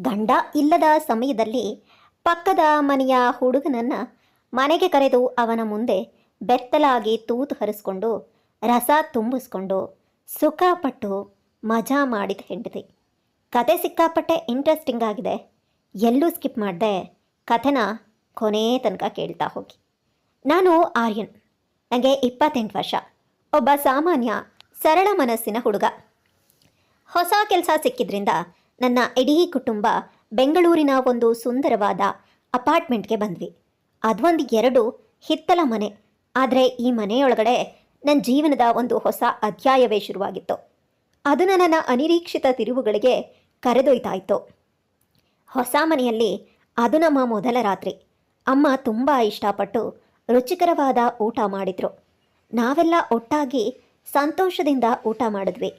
ಗಂಡ ಇಲ್ಲದ ಸಮಯದಲ್ಲಿ ಪಕ್ಕದ ಮನೆಯ ಹುಡುಗನನ್ನು ಮನೆಗೆ ಕರೆದು ಅವನ ಮುಂದೆ ಬೆತ್ತಲಾಗಿ ತೂತು ಹರಿಸ್ಕೊಂಡು ರಸ ತುಂಬಿಸ್ಕೊಂಡು ಸುಖಪಟ್ಟು ಮಜಾ ಮಾಡಿದ ಹೆಂಡತಿ. ಕತೆ ಸಿಕ್ಕಾಪಟ್ಟೆ ಇಂಟ್ರೆಸ್ಟಿಂಗ್ ಆಗಿದೆ. ಎಲ್ಲೂ ಸ್ಕಿಪ್ ಮಾಡಿದೆ ಕಥೆನ ಕೊನೆ ತನಕ ಕೇಳ್ತಾ ಹೋಗಿ. ನಾನು ಆರ್ಯನ್. ನನಗೆ ಇಪ್ಪತ್ತೆಂಟು ವರ್ಷ. ಒಬ್ಬ ಸಾಮಾನ್ಯ ಸರಳ ಮನಸ್ಸಿನ ಹುಡುಗ. ಹೊಸ ಕೆಲಸ ಸಿಕ್ಕಿದ್ರಿಂದ ನನ್ನ ಇಡೀ ಕುಟುಂಬ ಬೆಂಗಳೂರಿನ ಒಂದು ಸುಂದರವಾದ ಅಪಾರ್ಟ್ಮೆಂಟ್ಗೆ ಬಂದ್ವಿ. ಅದೊಂದು ಎರಡು ಹಿತ್ತಲ ಮನೆ. ಆದರೆ ಈ ಮನೆಯೊಳಗಡೆ ನನ್ನ ಜೀವನದ ಒಂದು ಹೊಸ ಅಧ್ಯಾಯವೇ ಶುರುವಾಗಿತ್ತು. ಅದು ನನ್ನ ಅನಿರೀಕ್ಷಿತ ತಿರುವುಗಳಿಗೆ ಕರೆದೊಯ್ತಾಯಿತು ಹೊಸ ಮನೆಯಲ್ಲಿ ಅದು ನಮ್ಮ ಮೊದಲ ರಾತ್ರಿ. ಅಮ್ಮ ತುಂಬ ಇಷ್ಟಪಟ್ಟು ರುಚಿಕರವಾದ ಊಟ ಮಾಡಿದ್ರು. ನಾವೆಲ್ಲ ಒಟ್ಟಾಗಿ ಸಂತೋಷದಿಂದ ಊಟ ಮಾಡಿದ್ವಿ.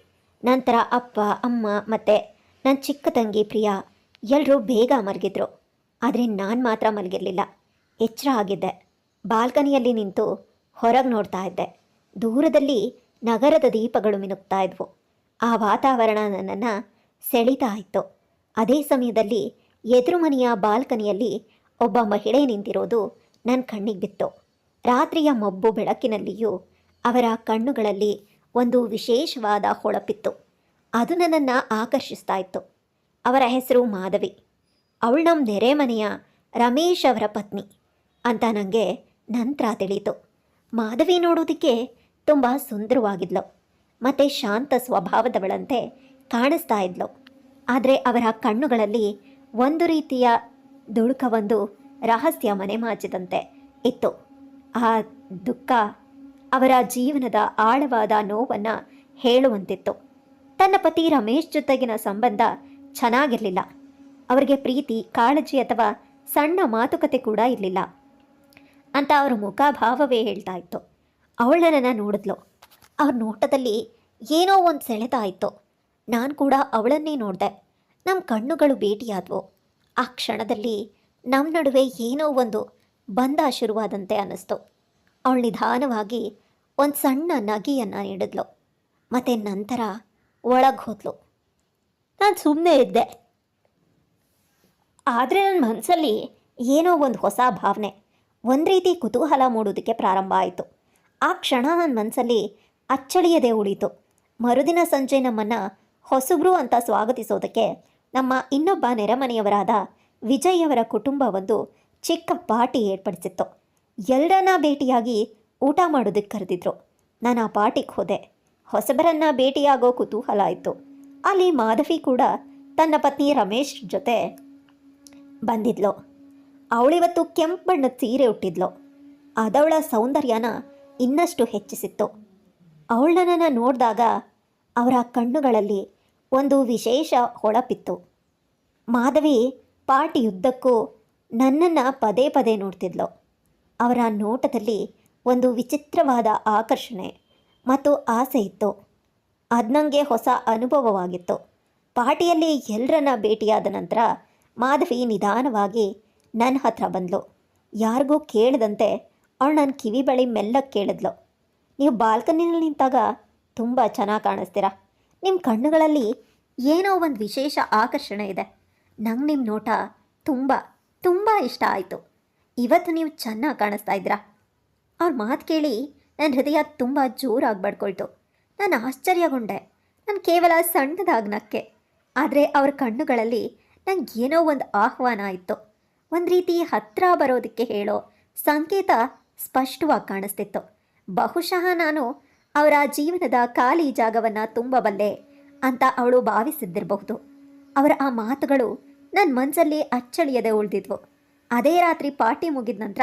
ನಂತರ ಅಪ್ಪ, ಅಮ್ಮ ಮತ್ತು ನನ್ನ ಚಿಕ್ಕ ತಂಗಿ ಪ್ರಿಯಾ ಎಲ್ಲರೂ ಬೇಗ ಮಲಗಿದ್ರು. ಆದರೆ ನಾನು ಮಾತ್ರ ಮಲಗಿರಲಿಲ್ಲ. ಎಚ್ಚರ ಆಗಿದ್ದೆ. ಬಾಲ್ಕನಿಯಲ್ಲಿ ನಿಂತು ಹೊರಗೆ ನೋಡ್ತಾ ಇದ್ದೆ. ದೂರದಲ್ಲಿ ನಗರದ ದೀಪಗಳು ಮಿನುಗ್ತಾ ಇದ್ವು. ಆ ವಾತಾವರಣ ನನ್ನನ್ನು ಸೆಳೀತಾ ಇತ್ತು. ಅದೇ ಸಮಯದಲ್ಲಿ ಎದುರು ಮನೆಯ ಬಾಲ್ಕನಿಯಲ್ಲಿ ಒಬ್ಬ ಮಹಿಳೆ ನಿಂತಿರೋದು ನನ್ನ ಕಣ್ಣಿಗೆ ಬಿತ್ತು. ರಾತ್ರಿಯ ಮಬ್ಬು ಬೆಳಕಿನಲ್ಲಿಯೂ ಅವರ ಕಣ್ಣುಗಳಲ್ಲಿ ಒಂದು ವಿಶೇಷವಾದ ಹೊಳಪಿತ್ತು. ಅದು ನನ್ನನ್ನು ಆಕರ್ಷಿಸ್ತಾ ಇತ್ತು. ಅವರ ಹೆಸರು ಮಾಧವಿ. ಅವಳು ನಮ್ಮ ನೆರೆಮನೆಯ ರಮೇಶ್ ಅವರ ಪತ್ನಿ ಅಂತ ನನಗೆ ನಂತರ ತಿಳಿಯಿತು. ಮಾಧವಿ ನೋಡೋದಕ್ಕೆ ತುಂಬ ಸುಂದರವಾಗಿದ್ಲು. ಮತ್ತು ಶಾಂತ ಸ್ವಭಾವದವಳಂತೆ ಕಾಣಿಸ್ತಾ ಇದ್ಲು. ಆದರೆ ಅವರ ಕಣ್ಣುಗಳಲ್ಲಿ ಒಂದು ರೀತಿಯ ದುಡುಕವೊಂದು ರಹಸ್ಯ ಮನೆ ಮಾಚಿದಂತೆ ಇತ್ತು. ಆ ದುಃಖ ಅವರ ಜೀವನದ ಆಳವಾದ ನೋವನ್ನು ಹೇಳುವಂತಿತ್ತು. ತನ್ನ ಪತಿ ರಮೇಶ್ ಜೊತೆಗಿನ ಸಂಬಂಧ ಚೆನ್ನಾಗಿರಲಿಲ್ಲ. ಅವರಿಗೆ ಪ್ರೀತಿ, ಕಾಳಜಿ ಅಥವಾ ಸಣ್ಣ ಮಾತುಕತೆ ಕೂಡ ಇರಲಿಲ್ಲ. ಅಂತ ಅವರ ಮುಖಭಾವವೇ ಹೇಳ್ತಾ ಇತ್ತು. ಅವಳನ್ನ ನೋಡಿದ್ಲು. ಅವ್ರ ನೋಟದಲ್ಲಿ ಏನೋ ಒಂದು ಸೆಳೆತ ಇತ್ತು. ನಾನು ಕೂಡ ಅವಳನ್ನೇ ನೋಡಿದೆ. ನಮ್ಮ ಕಣ್ಣುಗಳು ಭೇಟಿಯಾದವು. ಆ ಕ್ಷಣದಲ್ಲಿ ನಮ್ಮ ನಡುವೆ ಏನೋ ಒಂದು ಬಂಧ ಶುರುವಾದಂತೆ ಅನ್ನಿಸ್ತು. ಅವಳು ನಿಧಾನವಾಗಿ ಒಂದು ಸಣ್ಣ ನಗೆಯನ್ನು ನೀಡಿದ್ಲು ಮತ್ತು ನಂತರ ಒಳಗೆ ಹೋದ್ಲು. ನಾನು ಸುಮ್ಮನೆ ಇದ್ದೆ. ಆದರೆ ನನ್ನ ಮನಸ್ಸಲ್ಲಿ ಏನೋ ಒಂದು ಹೊಸ ಭಾವನೆ, ಒಂದು ರೀತಿ ಕುತೂಹಲ ಮೂಡೋದಕ್ಕೆ ಪ್ರಾರಂಭ ಆಯಿತು. ಆ ಕ್ಷಣ ನನ್ನ ಮನಸ್ಸಲ್ಲಿ ಅಚ್ಚಳಿಯದೆ ಉಳಿತು. ಮರುದಿನ ಸಂಜೆ ನಮ್ಮನ್ನು ಹೊಸಬ್ರು ಅಂತ ಸ್ವಾಗತಿಸೋದಕ್ಕೆ ನಮ್ಮ ಇನ್ನೊಬ್ಬ ನೆರೆಮನೆಯವರಾದ ವಿಜಯ್ ಅವರ ಕುಟುಂಬ ಒಂದು ಚಿಕ್ಕ ಪಾರ್ಟಿ ಏರ್ಪಡಿಸಿತ್ತು. ಎಲ್ಲರನ್ನ ಭೇಟಿಯಾಗಿ ಊಟ ಮಾಡೋದಕ್ಕೆ ಕರೆದಿದ್ರು. ನಾನು ಆ ಪಾರ್ಟಿಗೆ ಹೋದೆ. ಹೊಸಬರನ್ನ ಭೇಟಿಯಾಗೋ ಕುತೂಹಲ ಆಯಿತು ಅಲ್ಲಿ ಮಾಧವಿ ಕೂಡ ತನ್ನ ಪತ್ನಿ ರಮೇಶ್ ಜೊತೆ ಬಂದಿದ್ಲು. ಅವಳಿವತ್ತು ಕೆಂಪು ಬಣ್ಣದ ಸೀರೆ ಉಟ್ಟಿದ್ಲು. ಅದವಳ ಸೌಂದರ್ಯನ ಇನ್ನಷ್ಟು ಹೆಚ್ಚಿಸಿತ್ತು. ಅವಳನ್ನ ನೋಡಿದಾಗ ಅವರ ಕಣ್ಣುಗಳಲ್ಲಿ ಒಂದು ವಿಶೇಷ ಹೊಳಪಿತ್ತು. ಮಾಧವಿ ಪಾಟಿಯುದ್ದಕ್ಕೂ ನನ್ನನ್ನು ಪದೇ ಪದೇ ನೋಡ್ತಿದ್ಲು. ಅವರ ನೋಟದಲ್ಲಿ ಒಂದು ವಿಚಿತ್ರವಾದ ಆಕರ್ಷಣೆ ಮತ್ತು ಆಸೆ ಇತ್ತು. ಅದು ನನಗೆ ಹೊಸ ಅನುಭವವಾಗಿತ್ತು. ಪಾರ್ಟಿಯಲ್ಲಿ ಎಲ್ಲರನ್ನ ಭೇಟಿಯಾದ ನಂತರ ಮಾಧವಿ ನಿಧಾನವಾಗಿ ನನ್ನ ಹತ್ರ ಬಂದಳು ಯಾರಿಗೂ ಕೇಳದಂತೆ ಅವಳು ನನ್ನ ಕಿವಿ ಬಳಿ ಮೆಲ್ಲಕ್ಕೆ ಕೇಳಿದ್ಲು. ನೀವು ಬಾಲ್ಕನಿನಲ್ಲಿ ನಿಂತಾಗ ತುಂಬ ಚೆನ್ನಾಗಿ ಕಾಣಿಸ್ತೀರಾ? ನಿಮ್ಮ ಕಣ್ಣುಗಳಲ್ಲಿ ಏನೋ ಒಂದು ವಿಶೇಷ ಆಕರ್ಷಣೆ ಇದೆ. ನಂಗೆ ನಿಮ್ಮ ನೋಟ ತುಂಬ ತುಂಬ ಇಷ್ಟ ಆಯಿತು. ಇವತ್ತು ನೀವು ಚೆನ್ನಾಗಿ ಕಾಣಿಸ್ತಾ ಇದ್ದೀರಾ? ಅವ್ರ ಮಾತು ಕೇಳಿ ನನ್ನ ಹೃದಯ ತುಂಬ ಜೋರಾಗಿ ಬಡ್ಕೊಳ್ತು. ನಾನು ಆಶ್ಚರ್ಯಗೊಂಡೆ. ನಾನು ಕೇವಲ ಸಣ್ಣದಾಗಿ ನಕ್ಕೆ ಆದರೆ ಅವ್ರ ಕಣ್ಣುಗಳಲ್ಲಿ ನಂಗೆ ಏನೋ ಒಂದು ಆಹ್ವಾನ ಇತ್ತು. ಒಂದು ರೀತಿ ಹತ್ತಿರ ಬರೋದಕ್ಕೆ ಹೇಳೋ ಸಂಕೇತ ಸ್ಪಷ್ಟವಾಗಿ ಕಾಣಿಸ್ತಿತ್ತು. ಬಹುಶಃ ನಾನು ಅವರ ಜೀವನದ ಖಾಲಿ ಜಾಗವನ್ನು ತುಂಬಬಲ್ಲೆ ಅಂತ ಅವಳು ಭಾವಿಸಿದ್ದಿರಬಹುದು. ಅವರ ಆ ಮಾತುಗಳು ನನ್ನ ಮನಸ್ಸಲ್ಲಿ ಅಚ್ಚಳಿಯದೆ ಉಳಿದಿದ್ವು. ಅದೇ ರಾತ್ರಿ ಪಾರ್ಟಿ ಮುಗಿದ ನಂತರ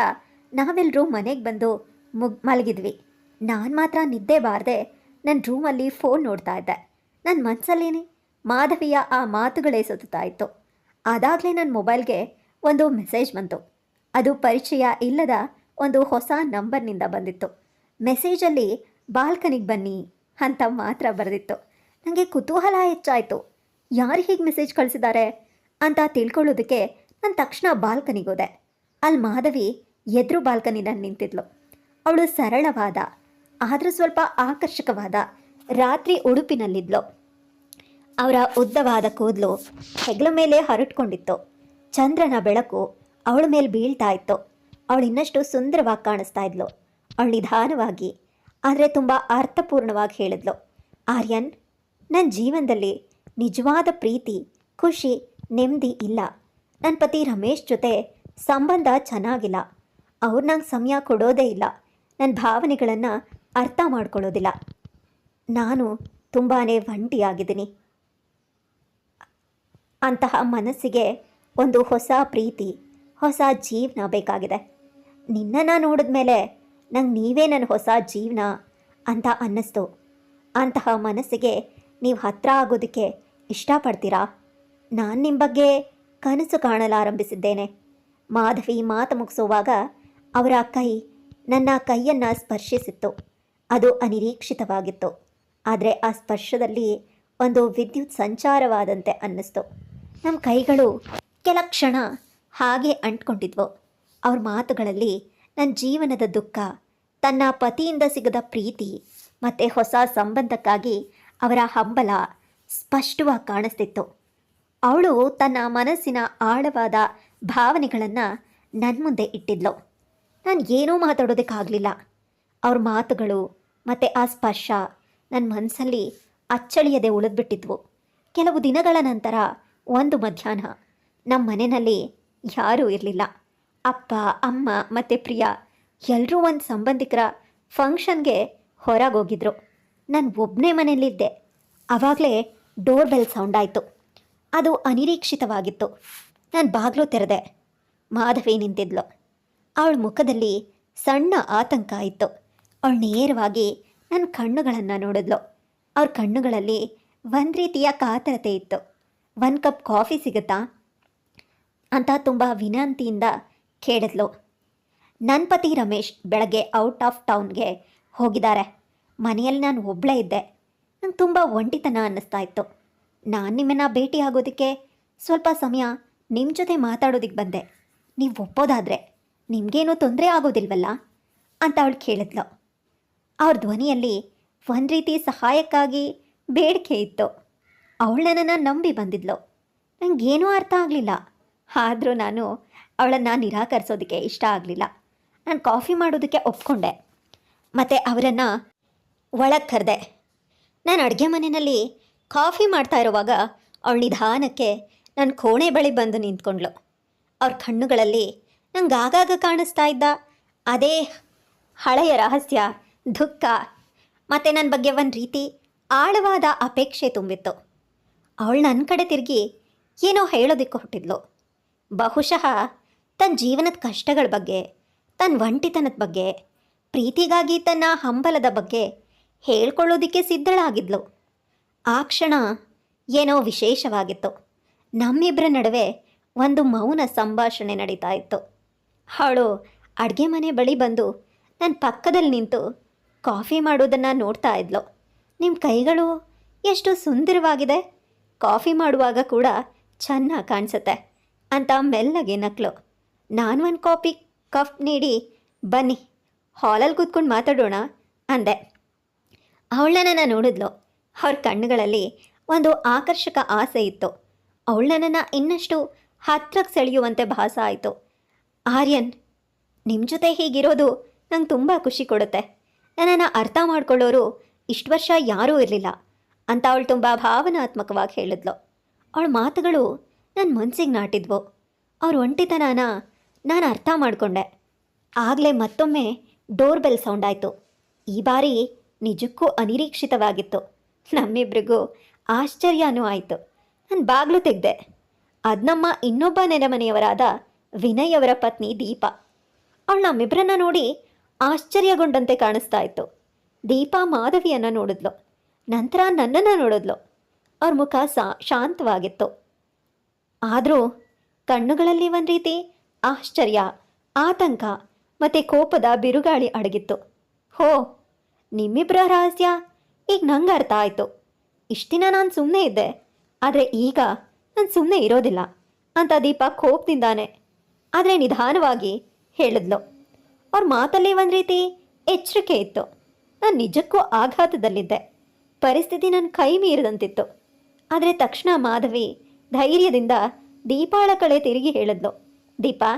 ನಾವೆಲ್ಲರೂ ಮನೆಗೆ ಬಂದು ಮುಗ್ ಮಲಗಿದ್ವಿ. ನಾನು ಮಾತ್ರ ನಿದ್ದೆ ಬಾರದೆ ನನ್ನ ರೂಮಲ್ಲಿ ಫೋನ್ ನೋಡ್ತಾ ಇದ್ದೆ. ನನ್ನ ಮನಸ್ಸಲ್ಲೇನೆ ಮಾಧವಿಯ ಆ ಮಾತುಗಳೇ ಸುತ್ತಾ ಇತ್ತು. ಅದಾಗಲೇ ನನ್ನ ಮೊಬೈಲ್ಗೆ ಒಂದು ಮೆಸೇಜ್ ಬಂತು. ಅದು ಪರಿಚಯ ಇಲ್ಲದ ಒಂದು ಹೊಸ ನಂಬರ್ನಿಂದ ಬಂದಿತ್ತು. ಮೆಸೇಜಲ್ಲಿ, ಬಾಲ್ಕನಿಗೆ ಬನ್ನಿ ಅಂತ ಮಾತ್ರ ಬರೆದಿತ್ತು. ನನಗೆ ಕುತೂಹಲ ಹೆಚ್ಚಾಯಿತು. ಯಾರು ಹೀಗೆ ಮೆಸೇಜ್ ಕಳಿಸಿದ್ದಾರೆ ಅಂತ ತಿಳ್ಕೊಳ್ಳೋದಕ್ಕೆ ನಾನು ತಕ್ಷಣ ಬಾಲ್ಕನಿಗೆ ಹೋದೆ. ಅಲ್ಲಿ ಮಾಧವಿ ಎದುರು ಬಾಲ್ಕನಿನ ನಿಂತಿದ್ಲು. ಅವಳು ಸರಳವಾದ ಆದರೂ ಸ್ವಲ್ಪ ಆಕರ್ಷಕವಾದ ರಾತ್ರಿ ಉಡುಪಿನಲ್ಲಿದ್ಲು. ಅವರ ಉದ್ದವಾದ ಕೂದಲು ಹೆಗಲ ಮೇಲೆ ಹರಟ್ಕೊಂಡಿತ್ತು. ಚಂದ್ರನ ಬೆಳಕು ಅವಳ ಮೇಲೆ ಬೀಳ್ತಾ ಇತ್ತು. ಅವಳು ಇನ್ನಷ್ಟು ಸುಂದರವಾಗಿ ಕಾಣಿಸ್ತಾ ಇದ್ಲು. ಅವಳು ನಿಧಾನವಾಗಿ, ಆದರೆ ತುಂಬ ಅರ್ಥಪೂರ್ಣವಾಗಿ ಹೇಳಿದ್ಲು. ಆರ್ಯನ್ ನನ್ನ ಜೀವನದಲ್ಲಿ ನಿಜವಾದ ಪ್ರೀತಿ, ಖುಷಿ, ನೆಮ್ಮದಿ ಇಲ್ಲ. ನನ್ನ ಪತಿ ರಮೇಶ್ ಜೊತೆ ಸಂಬಂಧ ಚೆನ್ನಾಗಿಲ್ಲ. ಅವ್ರು ನಂಗೆ ಸಮಯ ಕೊಡೋದೇ ಇಲ್ಲ. ನನ್ನ ಭಾವನೆಗಳನ್ನು ಅರ್ಥ ಮಾಡ್ಕೊಳ್ಳೋದಿಲ್ಲ. ನಾನು ತುಂಬಾ ಒಂಟಿಯಾಗಿದ್ದೀನಿ. ಅಂತಹ ಮನಸ್ಸಿಗೆ ಒಂದು ಹೊಸ ಪ್ರೀತಿ, ಹೊಸ ಜೀವನ ಬೇಕಾಗಿದೆ. ನಿನ್ನನ್ನು ನೋಡಿದ ಮೇಲೆ ನಂಗೆ ನೀವೇ ನನ್ನ ಹೊಸ ಜೀವನ ಅಂತ ಅನ್ನಿಸ್ತು. ಅಂತಹ ಮನಸ್ಸಿಗೆ ನೀವು ಹತ್ರ ಆಗೋದಕ್ಕೆ ಇಷ್ಟಪಡ್ತೀರಾ? ನಾನು ನಿಮ್ಮ ಬಗ್ಗೆ ಕನಸು ಕಾಣಲಾರಂಭಿಸಿದ್ದೇನೆ ಮಾಧವಿ ಮಾತು ಮುಗಿಸುವಾಗ ಅವರ ಕೈ ನನ್ನ ಕೈಯನ್ನು ಸ್ಪರ್ಶಿಸಿತ್ತು. ಅದು ಅನಿರೀಕ್ಷಿತವಾಗಿತ್ತು. ಆದರೆ ಆ ಸ್ಪರ್ಶದಲ್ಲಿ ಒಂದು ವಿದ್ಯುತ್ ಸಂಚಾರವಾದಂತೆ ಅನ್ನಿಸ್ತು. ನಮ್ಮ ಕೈಗಳು ಕೆಲ ಕ್ಷಣ ಹಾಗೆ ಅಂಟ್ಕೊಂಡಿದ್ವು. ಅವ್ರ ಮಾತುಗಳಲ್ಲಿ ನನ್ನ ಜೀವನದ ದುಃಖ, ತನ್ನ ಪತಿಯಿಂದ ಸಿಗದ ಪ್ರೀತಿ ಮತ್ತು ಹೊಸ ಸಂಬಂಧಕ್ಕಾಗಿ ಅವರ ಹಂಬಲ ಸ್ಪಷ್ಟವಾಗಿ ಕಾಣಿಸ್ತಿತ್ತು. ಅವಳು ತನ್ನ ಮನಸ್ಸಿನ ಆಳವಾದ ಭಾವನೆಗಳನ್ನು ನನ್ನ ಮುಂದೆ ಇಟ್ಟಿದ್ಲು. ನಾನು ಏನೂ ಮಾತಾಡೋದಕ್ಕಾಗಲಿಲ್ಲ. ಅವ್ರ ಮಾತುಗಳು ಮತ್ತು ಆ ಸ್ಪರ್ಶ ನನ್ನ ಮನಸ್ಸಲ್ಲಿ ಅಚ್ಚಳಿಯದೆ ಉಳಿದ್ಬಿಟ್ಟಿದ್ವು. ಕೆಲವು ದಿನಗಳ ನಂತರ ಒಂದು ಮಧ್ಯಾಹ್ನ ನಮ್ಮ ಮನೆಯಲ್ಲಿ ಯಾರೂ ಇರಲಿಲ್ಲ. ಅಪ್ಪ, ಅಮ್ಮ ಮತ್ತು ಪ್ರಿಯ ಎಲ್ಲರೂ ಒಂದು ಸಂಬಂಧಿಕರ ಫಂಕ್ಷನ್ಗೆ ಹೊರಗೋಗಿದ್ರು. ನಾನು ಒಬ್ಬನೇ ಮನೆಯಲ್ಲಿದ್ದೆ. ಆವಾಗಲೇ ಡೋರ್ ಬೆಲ್ ಸೌಂಡ್ ಆಯಿತು. ಅದು ಅನಿರೀಕ್ಷಿತವಾಗಿತ್ತು. ನಾನು ಬಾಗಿಲು ತೆರೆದೆ. ಮಾಧವಿ ನಿಂತಿದ್ಲು. ಅವಳ ಮುಖದಲ್ಲಿ ಸಣ್ಣ ಆತಂಕ ಇತ್ತು. ಅವಳು ನೇರವಾಗಿ ನನ್ನ ಕಣ್ಣುಗಳನ್ನು ನೋಡಿದ್ಲು. ಅವ್ರ ಕಣ್ಣುಗಳಲ್ಲಿ ಒಂದು ರೀತಿಯ ಕಾತರತೆ ಇತ್ತು. ಒಂದು ಕಪ್ ಕಾಫಿ ಸಿಗುತ್ತಾ? ಅಂತ ತುಂಬ ವಿನಂತಿಯಿಂದ ಕೇಳಿದ್ಲು. ನನ್ನ ಪತಿ ರಮೇಶ್ ಬೆಳಗ್ಗೆ ಔಟ್ ಆಫ್ ಟೌನ್ಗೆ ಹೋಗಿದ್ದಾರೆ. ಮನೆಯಲ್ಲಿ ನಾನು ಒಬ್ಬಳೇ ಇದ್ದೆ. ನಂಗೆ ತುಂಬ ಒಂಟಿತನ ಅನ್ನಿಸ್ತಾ ಇತ್ತು. ನಾನು ನಿಮ್ಮನ್ನು ಭೇಟಿ ಆಗೋದಕ್ಕೆ ಸ್ವಲ್ಪ ಸಮಯ ನಿಮ್ಮ ಜೊತೆ ಮಾತಾಡೋದಕ್ಕೆ ಬಂದೆ. ನೀವು ಒಪ್ಪೋದಾದರೆ ನಿಮಗೇನೂ ತೊಂದರೆ ಆಗೋದಿಲ್ವಲ್ಲ? ಅಂತ ಅವಳು ಕೇಳಿದ್ಲು. ಅವ್ರ ಧ್ವನಿಯಲ್ಲಿ ಒಂದು ರೀತಿ ಸಹಾಯಕ್ಕಾಗಿ ಬೇಡಿಕೆ ಇತ್ತು. ಅವಳು ನನ್ನನ್ನು ನಂಬಿ ಬಂದಿದ್ಲು. ನನಗೇನೂ ಅರ್ಥ ಆಗಲಿಲ್ಲ. ಆದರೂ ನಾನು ಅವಳನ್ನು ನಿರಾಕರಿಸೋದಕ್ಕೆ ಇಷ್ಟ ಆಗಲಿಲ್ಲ. ನಾನು ಕಾಫಿ ಮಾಡೋದಕ್ಕೆ ಒಪ್ಕೊಂಡೆ. ಮತ್ತು ಅವರನ್ನು ಒಳಗೆ ಕರೆದೆ. ನಾನು ಅಡುಗೆ ಮನೆಯಲ್ಲಿ ಕಾಫಿ ಮಾಡ್ತಾ ಇರುವಾಗ ಅವಳು ನಿಧಾನಕ್ಕೆ ನನ್ನ ಕೋಣೆ ಬಳಿ ಬಂದು ನಿಂತ್ಕೊಂಡ್ಳು. ಅವ್ರ ಕಣ್ಣುಗಳಲ್ಲಿ ನಂಗೆ ಆಗಾಗ ಕಾಣಿಸ್ತಾ ಇದ್ದ ಅದೇ ಹಳೆಯ ರಹಸ್ಯ ದುಃಖ ಮತ್ತು ನನ್ನ ಬಗ್ಗೆ ಒಂದು ರೀತಿ ಆಳವಾದ ಅಪೇಕ್ಷೆ ತುಂಬಿತ್ತು. ಅವಳು ನನ್ನ ಕಡೆ ತಿರುಗಿ ಏನೋ ಹೇಳೋದಿಕ್ಕೆ ಹುಟ್ಟಿದ್ಲು. ಬಹುಶಃ ತನ್ನ ಜೀವನದ ಕಷ್ಟಗಳ ಬಗ್ಗೆ ತನ್ನ ಒಂಟಿತನದ ಬಗ್ಗೆ, ಪ್ರೀತಿಗಾಗಿ ತನ್ನ ಹಂಬಲದ ಬಗ್ಗೆ ಹೇಳ್ಕೊಳ್ಳೋದಕ್ಕೆ ಸಿದ್ಧಳಾಗಿದ್ಲು. ಆ ಕ್ಷಣ ಏನೋ ವಿಶೇಷವಾಗಿತ್ತು. ನಮ್ಮಿಬ್ಬರ ನಡುವೆ ಒಂದು ಮೌನ ಸಂಭಾಷಣೆ ನಡೀತಾ ಇತ್ತು. ಅವಳು ಅಡುಗೆ ಮನೆ ಬಳಿ ಬಂದು ನನ್ನ ಪಕ್ಕದಲ್ಲಿ ನಿಂತು ಕಾಫಿ ಮಾಡೋದನ್ನು ನೋಡ್ತಾ ಇದ್ಲು. ನಿಮ್ಮ ಕೈಗಳು ಎಷ್ಟು ಸುಂದರವಾಗಿದೆ. ಕಾಫಿ ಮಾಡುವಾಗ ಕೂಡ ಚೆನ್ನಾಗಿ ಕಾಣಿಸುತ್ತೆ ಅಂತ ಮೆಲ್ಲಗೆ ನಕ್ಲು. ನಾನು ಒಂದು ಕಾಫಿ ಕಫ್ ನೀಡಿ ಬನ್ನಿ ಹಾಲಲ್ಲಿ ಕೂತ್ಕೊಂಡು ಮಾತಾಡೋಣ ಅಂದೆ. ಅವಳನ್ನ ನೋಡಿದ್ಲು. ಅವ್ರ ಕಣ್ಣುಗಳಲ್ಲಿ ಒಂದು ಆಕರ್ಷಕ ಆಸೆ ಇತ್ತು. ಅವಳನ್ನ ಇನ್ನಷ್ಟು ಹತ್ರಕ್ಕೆ ಸೆಳೆಯುವಂತೆ ಭಾಸ ಆಯಿತು. ಆರ್ಯನ್ ನಿಮ್ಮ ಜೊತೆ ಹೀಗಿರೋದು ನಂಗೆ ತುಂಬ ಖುಷಿ ಕೊಡುತ್ತೆ. ನನ್ನನ್ನು ಅರ್ಥ ಮಾಡ್ಕೊಳ್ಳೋರು ಇಷ್ಟು ವರ್ಷ ಯಾರೂ ಇರಲಿಲ್ಲ ಅಂತ ಅವಳು ತುಂಬ ಭಾವನಾತ್ಮಕವಾಗಿ ಹೇಳಿದ್ಲು. ಅವಳ ಮಾತುಗಳು ನನ್ನ ಮನಸ್ಸಿಗೆ ನಾಟಿದ್ವು. ಅವ್ರ ಒಂಟಿತನನ ನಾನು ಅರ್ಥ ಮಾಡಿಕೊಂಡೆ. ಆಗಲೇ ಮತ್ತೊಮ್ಮೆ ಡೋರ್ ಬೆಲ್ ಸೌಂಡ್ ಆಯಿತು. ಈ ಬಾರಿ ನಿಜಕ್ಕೂ ಅನಿರೀಕ್ಷಿತವಾಗಿತ್ತು. ನಮ್ಮಿಬ್ರಿಗೂ ಆಶ್ಚರ್ಯನೂ ಆಯಿತು. ನಾನು ಬಾಗಿಲು ತೆಗೆದೆ. ಅದು ನಮ್ಮ ಇನ್ನೊಬ್ಬ ನೆರೆಮನೆಯವರಾದ ವಿನಯ್ ಅವರ ಪತ್ನಿ ದೀಪಾ. ಅವಳು ನಮ್ಮಿಬ್ಬರನ್ನ ನೋಡಿ ಆಶ್ಚರ್ಯಗೊಂಡಂತೆ ಕಾಣಿಸ್ತಾ ಇತ್ತು. ದೀಪಾ ಮಾಧವಿಯನ್ನು ನೋಡಿದ್ಲು. ನಂತರ ನನ್ನನ್ನು ನೋಡಿದ್ಲು. ಅವ್ರ ಮುಖ ಸಾ, ಶಾಂತವಾಗಿತ್ತು. ಆದರೂ ಕಣ್ಣುಗಳಲ್ಲಿ ಒಂದು ರೀತಿ ಆಶ್ಚರ್ಯ, ಆತಂಕ ಮತ್ತು ಕೋಪದ ಬಿರುಗಾಳಿ ಅಡಗಿತ್ತು. ಹೋ ನಿಮ್ಮಿಬ್ಬರ ರಹಸ್ಯ ಈಗ ನಂಗೆ ಅರ್ಥ ಆಯಿತು. ಇಷ್ಟಿನ ನಾನು ಸುಮ್ಮನೆ ಇದ್ದೆ. ಆದರೆ ಈಗ ನಾನು ಸುಮ್ಮನೆ ಇರೋದಿಲ್ಲ ಅಂತ ದೀಪ ಕೋಪದಿಂದಾನೆ ಆದರೆ ನಿಧಾನವಾಗಿ ಹೇಳಿದ್ಲು. ಅವ್ರ ಮಾತಲ್ಲಿ ಒಂದು ರೀತಿ ಎಚ್ಚರಿಕೆ ಇತ್ತು. ನಾನು ನಿಜಕ್ಕೂ ಆಘಾತದಲ್ಲಿದ್ದೆ. ಪರಿಸ್ಥಿತಿ ನನ್ನ ಕೈ ಮೀರಿದಂತಿತ್ತು. ಆದರೆ ತಕ್ಷಣ ಮಾಧವಿ ಧೈರ್ಯದಿಂದ ದೀಪಾಳ ಕಡೆ ತಿರುಗಿ ಹೇಳಿದ್ಲು. ದೀಪಾ,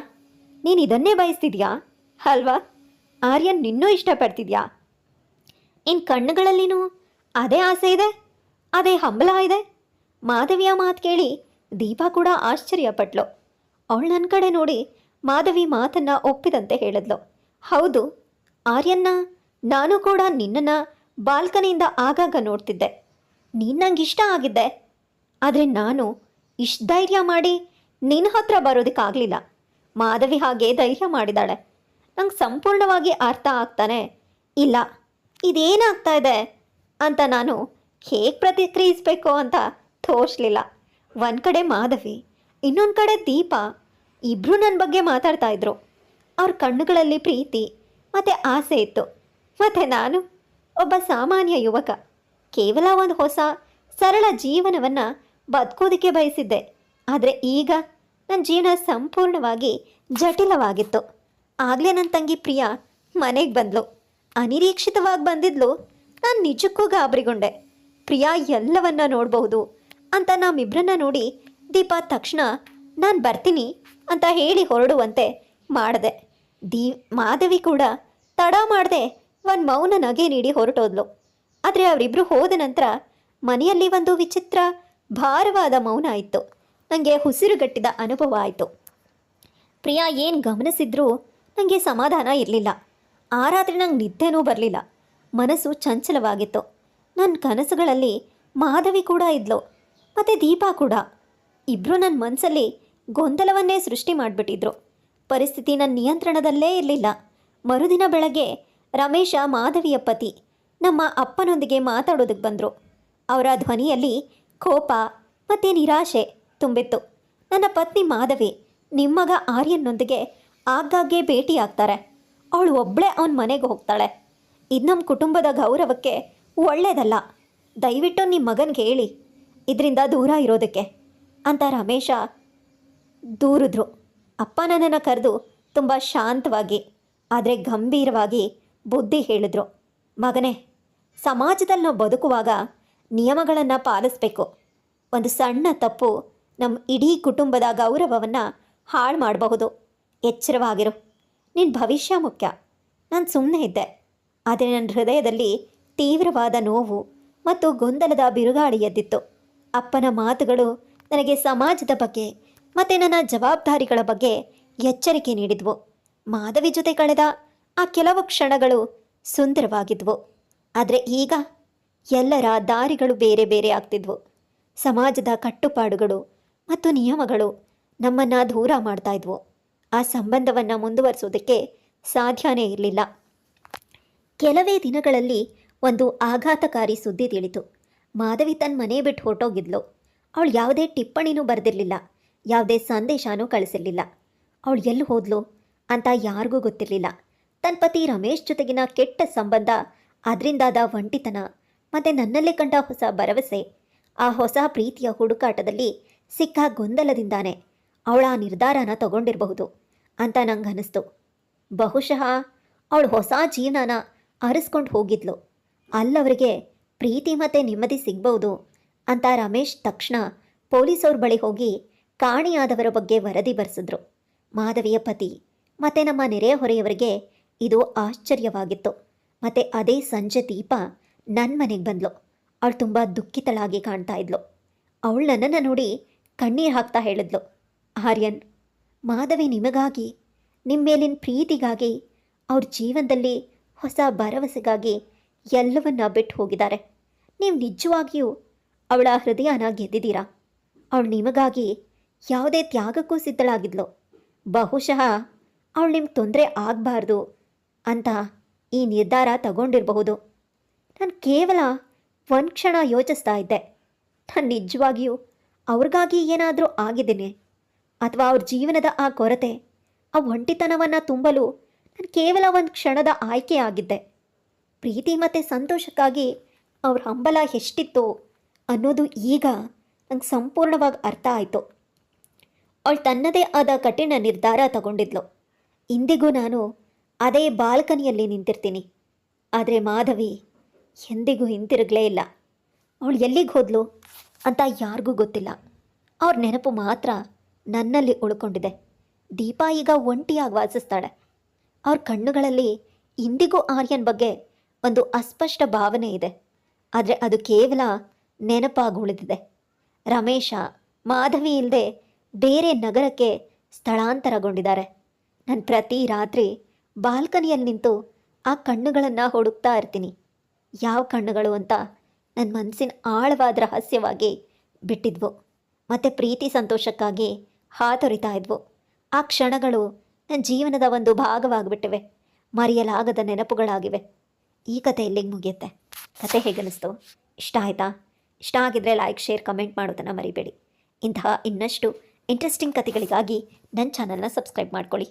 ನೀನು ಇದನ್ನೇ ಬಯಸ್ತಿದ್ಯಾ? ಅಲ್ವಾ? ಆರ್ಯನ್ ನಿನ್ನೂ ಇಷ್ಟಪಡ್ತಿದ್ಯಾ? ಇನ್ ಕಣ್ಣುಗಳಲ್ಲಿನೂ ಅದೇ ಆಸೆ ಇದೆ? ಅದೇ ಹಂಬಲ ಇದೆ? ಮಾಧವಿಯ ಮಾತು ಕೇಳಿ ದೀಪಾ ಕೂಡ ಆಶ್ಚರ್ಯಪಟ್ಲು. ಅವಳು ನನ್ನ ಕಡೆ ನೋಡಿ ಮಾಧವಿ ಮಾತನ್ನ ಒಪ್ಪಿದಂತೆ ಹೇಳಿದ್ಲು. ಹೌದು, ಆರ್ಯನ್ನ, ನಾನು ಕೂಡ ನಿನ್ನನ್ನು ಬಾಲ್ಕನಿಯಿಂದ ಆಗಾಗ ನೋಡ್ತಿದ್ದೆ. ನೀನು ನಂಗೆ ಇಷ್ಟ ಆಗಿದ್ದೆ. ಆದರೆ ನಾನು ಇಷ್ಟು ಧೈರ್ಯ ಮಾಡಿ ನಿನ್ನ ಹತ್ರ ಬರೋದಕ್ಕಾಗಲಿಲ್ಲ. ಮಾಧವಿ ಹಾಗೆ ಧೈರ್ಯ ಮಾಡಿದಾಳೆ. ನಂಗೆ ಸಂಪೂರ್ಣವಾಗಿ ಅರ್ಥ ಆಗ್ತಾನೆ, ಇಲ್ಲ, ಇದೇನಾಗ್ತಾ ಇದೆ? ಅಂತ ನಾನು ಹೇಗೆ ಪ್ರತಿಕ್ರಿಯಿಸಬೇಕು ಅಂತ ತೋರಿಸ್ಲಿಲ್ಲ ಒಂದು ಕಡೆ ಮಾಧವಿ, ಇನ್ನೊಂದು ಕಡೆ ದೀಪ ಇಬ್ಬರು ನನ್ನ ಬಗ್ಗೆ ಮಾತಾಡ್ತಾ ಇದ್ರು. ಅವ್ರ ಕಣ್ಣುಗಳಲ್ಲಿ ಪ್ರೀತಿ, ಮತ್ತು ಆಸೆ ಇತ್ತು. ಮತ್ತು ನಾನು ಒಬ್ಬ ಸಾಮಾನ್ಯ ಯುವಕ. ಕೇವಲ ಒಂದು ಹೊಸ, ಸರಳ ಜೀವನವನ್ನು ಬದುಕೋದಕ್ಕೆ ಬಯಸಿದ್ದೆ. ಆದರೆ ಈಗ ನನ್ನ ಜೀವನ ಸಂಪೂರ್ಣವಾಗಿ ಜಟಿಲವಾಗಿತ್ತು. ಆಗಲೇ ನನ್ನ ತಂಗಿ ಪ್ರಿಯಾ ಮನೆಗೆ ಬಂದ್ಲು. ಅನಿರೀಕ್ಷಿತವಾಗಿ ಬಂದಿದ್ಲು. ನಾನು ನಿಜಕ್ಕೂ ಗಾಬರಿಗೊಂಡೆ. ಪ್ರಿಯಾ ಎಲ್ಲವನ್ನ ನೋಡಬಹುದು ಅಂತ ನಮ್ಮಿಬ್ಬರನ್ನ ನೋಡಿ ದೀಪ ತಕ್ಷಣ ನಾನು ಬರ್ತೀನಿ ಅಂತ ಹೇಳಿ ಹೊರಡುವಂತೆ ಮಾಡಿದೆ. ದೀ ಮಾಧವಿ ಕೂಡ ತಡ ಮಾಡದೆ ಒಂದು ಮೌನ ನಗೆ ನೀಡಿ ಹೊರಟೋದ್ಲು. ಆದರೆ ಅವರಿಬ್ಬರು ಹೋದ ನಂತರ ಮನೆಯಲ್ಲಿ ಒಂದು ವಿಚಿತ್ರ, ಭಾರವಾದ ಮೌನ ಆಯಿತು ನನಗೆ ಉಸಿರುಗಟ್ಟಿದ ಅನುಭವ ಆಯಿತು. ಪ್ರಿಯಾ ಏನು ಗಮನಿಸಿದ್ರೂ ನನಗೆ ಸಮಾಧಾನ ಇರಲಿಲ್ಲ. ಆ ರಾತ್ರಿ ನಂಗೆ ನಿದ್ದೆನೂ ಬರಲಿಲ್ಲ. ಮನಸ್ಸು ಚಂಚಲವಾಗಿತ್ತು. ನನ್ನ ಕನಸುಗಳಲ್ಲಿ ಮಾಧವಿ ಕೂಡ ಇದ್ಲು. ಮತ್ತು ದೀಪಾ ಕೂಡ. ಇಬ್ಬರು ನನ್ನ ಮನಸ್ಸಲ್ಲಿ ಗೊಂದಲವನ್ನೇ ಸೃಷ್ಟಿ ಮಾಡಿಬಿಟ್ಟಿದ್ರು. ಪರಿಸ್ಥಿತಿ ನನ್ನ ನಿಯಂತ್ರಣದಲ್ಲೇ ಇರಲಿಲ್ಲ. ಮರುದಿನ ಬೆಳಗ್ಗೆ ರಮೇಶ ಮಾಧವಿಯ ಪತಿ, ನಮ್ಮ ಅಪ್ಪನೊಂದಿಗೆ ಮಾತಾಡೋದಕ್ಕೆ ಬಂದರು. ಅವರ ಧ್ವನಿಯಲ್ಲಿ ಕೋಪ ಮತ್ತು ನಿರಾಶೆ ತುಂಬಿತ್ತು. ನನ್ನ ಪತ್ನಿ ಮಾಧವಿ ನಿಮ್ಮಗ ಆರ್ಯನ್ನೊಂದಿಗೆ ಆಗಾಗ್ಗೆ ಭೇಟಿಯಾಗ್ತಾರೆ ಅವಳು ಒಬ್ಬಳೇ ಅವನ ಮನೆಗೆ ಹೋಗ್ತಾಳೆ. ಇದು ನಮ್ಮ ಕುಟುಂಬದ ಗೌರವಕ್ಕೆ ಒಳ್ಳೆಯದಲ್ಲ ದಯವಿಟ್ಟು ನಿಮ್ಮ ಮಗನಿಗೆ ಹೇಳಿ. ಇದರಿಂದ ದೂರ ಇರೋದಕ್ಕೆ ಅಂತ ರಮೇಶ ದೂರಿದ್ರು. ಅಪ್ಪ ನನ್ನನ್ನು ಕರೆದು ತುಂಬ ಶಾಂತವಾಗಿ, ಆದರೆ ಗಂಭೀರವಾಗಿ ಬುದ್ಧಿ ಹೇಳಿದ್ರು. ಮಗನೇ ಸಮಾಜದಲ್ಲಿ ನಾವು ಬದುಕುವಾಗ ನಿಯಮಗಳನ್ನು ಪಾಲಿಸ್ಬೇಕು. ಒಂದು ಸಣ್ಣ ತಪ್ಪು ನಮ್ಮ ಇಡೀ ಕುಟುಂಬದ ಗೌರವವನ್ನು ಹಾಳು ಮಾಡಬಹುದು. ಎಚ್ಚರವಾಗಿರು. ನಿನ್ನ ಭವಿಷ್ಯ ಮುಖ್ಯ. ನಾನು ಸುಮ್ಮನೆ ಇದ್ದೆ. ಆದರೆ ನನ್ನ ಹೃದಯದಲ್ಲಿ ತೀವ್ರವಾದ ನೋವು ಮತ್ತು ಗೊಂದಲದ ಬಿರುಗಾಳಿ ಎದ್ದಿತ್ತು. ಅಪ್ಪನ ಮಾತುಗಳು ನನಗೆ ಸಮಾಜದ ಬಗ್ಗೆ ಮತ್ತು ನನ್ನ ಜವಾಬ್ದಾರಿಗಳ ಬಗ್ಗೆ ಎಚ್ಚರಿಕೆ ನೀಡಿದ್ವು. ಮಾಧವಿ ಜೊತೆ ಕಳೆದ ಆ ಕೆಲವು ಕ್ಷಣಗಳು ಸುಂದರವಾಗಿದ್ವು. ಆದರೆ ಈಗ ಎಲ್ಲರ ದಾರಿಗಳು ಬೇರೆ ಬೇರೆ ಆಗ್ತಿದ್ವು. ಸಮಾಜದ ಕಟ್ಟುಪಾಡುಗಳು ಮತ್ತು ನಿಯಮಗಳು ನಮ್ಮನ್ನು ದೂರ ಮಾಡ್ತಾ ಇದ್ವು. ಆ ಸಂಬಂಧವನ್ನು ಮುಂದುವರಿಸೋದಕ್ಕೆ ಸಾಧ್ಯನೇ ಇರಲಿಲ್ಲ. ಕೆಲವೇ ದಿನಗಳಲ್ಲಿ ಒಂದು ಆಘಾತಕಾರಿ ಸುದ್ದಿ ತಿಳಿತು. ಮಾಧವಿ ತನ್ನ ಮನೆ ಬಿಟ್ಟು ಹೊರಟೋಗಿದ್ಲು. ಅವಳು ಯಾವುದೇ ಟಿಪ್ಪಣಿನೂ ಬರೆದಿರಲಿಲ್ಲ. ಯಾವುದೇ ಸಂದೇಶನೂ ಕಳಿಸಿರಲಿಲ್ಲ. ಅವಳು ಎಲ್ಲಿ ಹೋದ್ಲು? ಅಂತ ಯಾರಿಗೂ ಗೊತ್ತಿರಲಿಲ್ಲ. ತನ್ನ ಪತಿ ರಮೇಶ್ ಜೊತೆಗಿನ ಕೆಟ್ಟ ಸಂಬಂಧ ಅದರಿಂದಾದ ಒಂಟಿತನ ಮತ್ತು ನನ್ನಲ್ಲೇ ಕಂಡ ಹೊಸ ಭರವಸೆ, ಆ ಹೊಸ ಪ್ರೀತಿಯ ಹುಡುಕಾಟದಲ್ಲಿ ಸಿಕ್ಕ ಗೊಂದಲದಿಂದಾನೆ ಅವಳ ಆ ನಿರ್ಧಾರನ ತಗೊಂಡಿರಬಹುದು ಅಂತ ನಂಗೆ ಅನ್ನಿಸ್ತು ಬಹುಶಃ ಅವಳು ಹೊಸ ಜೀವನನ ಅರಿಸ್ಕೊಂಡು ಹೋಗಿದ್ಲು. ಅಲ್ಲವರಿಗೆ ಪ್ರೀತಿ ಮತ್ತು ನೆಮ್ಮದಿ ಸಿಗ್ಬೋದು ಅಂತ ರಮೇಶ್ ತಕ್ಷಣ ಪೊಲೀಸವ್ರ ಬಳಿ ಹೋಗಿ ಕಾಣೆಯಾದವರ ಬಗ್ಗೆ ವರದಿ ಬರೆಸಿದ್ರು. ಮಾಧವಿಯ ಪತಿ, ಮತ್ತು ನಮ್ಮ ನೆರೆಹೊರೆಯವರಿಗೆ ಇದು ಆಶ್ಚರ್ಯವಾಗಿತ್ತು. ಮತ್ತು ಅದೇ ಸಂಜೆ ದೀಪ ನನ್ನ ಮನೆಗೆ ಬಂದ್ಲು. ಅವಳು ತುಂಬ ದುಃಖಿತಳಾಗಿ ಕಾಣ್ತಾ ಇದ್ಲು. ಅವಳು ನನ್ನನ್ನು ನೋಡಿ ಕಣ್ಣೀರು ಹಾಕ್ತಾ ಹೇಳಿದ್ಲು, ಆರ್ಯನ್, ಮಾಧವಿ ನಿಮಗಾಗಿ ನಿಮ್ಮ ಮೇಲಿನ ಪ್ರೀತಿಗಾಗಿ, ಅವ್ರ ಜೀವನದಲ್ಲಿ ಹೊಸ ಭರವಸೆಗಾಗಿ ಎಲ್ಲವನ್ನ ಬಿಟ್ಟು ಹೋಗಿದ್ದಾರೆ. ನೀವು ನಿಜವಾಗಿಯೂ ಅವಳ ಹೃದಯನ ಗೆದ್ದಿದ್ದೀರಾ? ಅವಳು ನಿಮಗಾಗಿ ಯಾವುದೇ ತ್ಯಾಗಕ್ಕೂ ಸಿದ್ಧಳಾಗಿದ್ಲು. ಬಹುಶಃ ಅವಳು ನಿಮ್ಗೆ ತೊಂದರೆ ಆಗಬಾರ್ದು ಅಂತ ಈ ನಿರ್ಧಾರ ತಗೊಂಡಿರಬಹುದು. ನಾನು ಕೇವಲ ಒಂದು ಕ್ಷಣ ಯೋಚಿಸ್ತಾ ಇದ್ದೆ. ನಾನು ನಿಜವಾಗಿಯೂ ಅವ್ರಿಗಾಗಿ ಏನಾದರೂ ಆಗಿದ್ದೀನಿ. ಅಥವಾ ಅವ್ರ ಜೀವನದ ಆ ಕೊರತೆ, ಆ ಒಂಟಿತನವನ್ನು ತುಂಬಲು ನಾನು ಕೇವಲ ಒಂದು ಕ್ಷಣದ ಆಯ್ಕೆ ಆಗಿದ್ದೆ. ಪ್ರೀತಿ ಮತ್ತು ಸಂತೋಷಕ್ಕಾಗಿ ಅವ್ರ ಹಂಬಲ ಎಷ್ಟಿತ್ತು ಅನ್ನೋದು ಈಗ ನಂಗೆ ಸಂಪೂರ್ಣವಾಗಿ ಅರ್ಥ ಆಯಿತು. ಅವಳು ತನ್ನದೇ ಆದ ಕಠಿಣ ನಿರ್ಧಾರ ತಗೊಂಡಿದ್ಲು. ಇಂದಿಗೂ ನಾನು ಅದೇ ಬಾಲ್ಕನಿಯಲ್ಲಿ ನಿಂತಿರ್ತೀನಿ. ಆದರೆ ಮಾಧವಿ, ಎಂದಿಗೂ ಹಿಂತಿರುಗಲೇ ಇಲ್ಲ. ಅವಳು ಎಲ್ಲಿಗೆ ಹೋದ್ಲು ಅಂತ ಯಾರಿಗೂ ಗೊತ್ತಿಲ್ಲ. ಅವ್ರ ನೆನಪು ಮಾತ್ರ ನನ್ನಲ್ಲಿ ಉಳ್ಕೊಂಡಿದೆ. ದೀಪ ಈಗ ಒಂಟಿಯಾಗಿ ವಾಸಿಸ್ತಾಳೆ. ಅವ್ರ ಕಣ್ಣುಗಳಲ್ಲಿ ಇಂದಿಗೂ ಆರ್ಯನ್ ಬಗ್ಗೆ ಒಂದು ಅಸ್ಪಷ್ಟ ಭಾವನೆ ಇದೆ. ಆದರೆ ಅದು ಕೇವಲ ನೆನಪಾಗಿ ಉಳಿದಿದೆ. ರಮೇಶ, ಮಾಧವಿ ಇಲ್ಲದೆ ಬೇರೆ ನಗರಕ್ಕೆ ಸ್ಥಳಾಂತರಗೊಂಡಿದ್ದಾರೆ. ನಾನು ಪ್ರತಿ ರಾತ್ರಿ ಬಾಲ್ಕನಿಯಲ್ಲಿ ನಿಂತು ಆ ಕಣ್ಣುಗಳನ್ನು ಹುಡುಕ್ತಾ ಇರ್ತೀನಿ. ಯಾವ ಕಣ್ಣುಗಳು ಅಂತ ನನ್ನ ಮನಸ್ಸಿನ ಆಳವಾದ ರಹಸ್ಯವಾಗಿ ಬಿಟ್ಟಿದ್ವು. ಮತ್ತು ಪ್ರೀತಿ ಸಂತೋಷಕ್ಕಾಗಿ ಹಾತೊರಿತಾ ಇದ್ವು. ಆ ಕ್ಷಣಗಳು ನನ್ನ ಜೀವನದ ಒಂದು ಭಾಗವಾಗಿಬಿಟ್ಟಿವೆ. ಮರೆಯಲಾಗದ ನೆನಪುಗಳಾಗಿವೆ. ಈ ಕತೆ ಎಲ್ಲಿಗೆ ಮುಗಿಯುತ್ತೆ? ಕತೆ ಹೇಗನ್ನಿಸ್ತು? ಇಷ್ಟ ಆಯಿತಾ? ಇಷ್ಟ ಆಗಿದ್ರೆ ಲೈಕ್ ಶೇರ್ ಕಮೆಂಟ್ ಮಾಡೋದನ್ನು ಮರಿಬೇಡಿ. ಇಂತಹ ಇನ್ನಷ್ಟು ಇಂಟ್ರೆಸ್ಟಿಂಗ್ ಕಥೆಗಳಿಗಾಗಿ ನನ್ನ ಚಾನಲ್ನ ಸಬ್ಸ್ಕ್ರೈಬ್ ಮಾಡ್ಕೊಳ್ಳಿ.